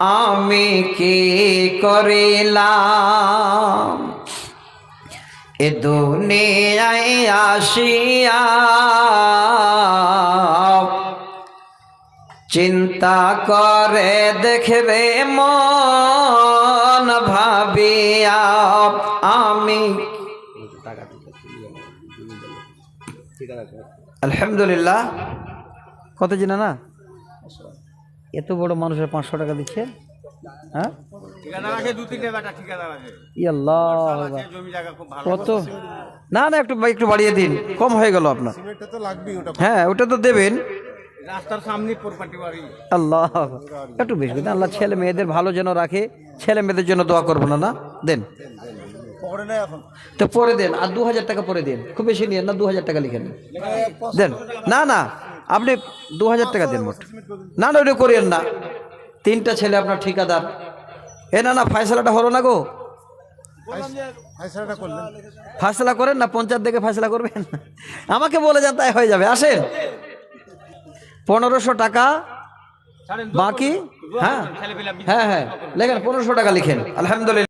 আমি কি করিলাম? এ দুনিয়ায় আসিয়া চিন্তা করে দেখবে মন ভাবিয়া আমি আলহামদুলিল্লাহ। কত জিনা না? এত বড় মানুষের পাঁচশো টাকা দিচ্ছে? হ্যাঁ? ঠিকাদার আছে দু তিনটে বেটা ঠিকাদার আছে। ইয়াল্লাহ আছে, জমি জায়গা খুব ভালো। কত? না না একটু একটু বাড়িয়ে দিন। কম হয়ে গেল আপনার। হ্যাঁ ওটা তো দেবেন। রাস্তার সামনে প্রপার্টি বাড়ি। আল্লাহ একটু বেশি। আল্লাহ ছেলে মেয়েদের ভালো যেন রাখে। ছেলে মেয়েদের জন্য দোয়া করব না না? দেন। তো পরে দেন আর দু হাজার টাকা পরে দিন। খুব বেশি নিয়ে না দু হাজার টাকা লিখেন দেন। না না আপনি দু হাজার টাকা দেন মোট। না না ওটা করিয়েন না। তিনটা ছেলে আপনার ঠিকাদার। এ না না ফয়সালাটা হলো না গো। ফাইসলা করেন না পঞ্চায়েত দেখে ফাইসলা করবেন? আমাকে বলে যান তাই হয়ে যাবে। আসেন। পনেরোশো টাকা বাকি হ্যাঁ হ্যাঁ হ্যাঁ লেখেন পনেরোশো টাকা লিখেন। আলহামদুলিল্লাহ।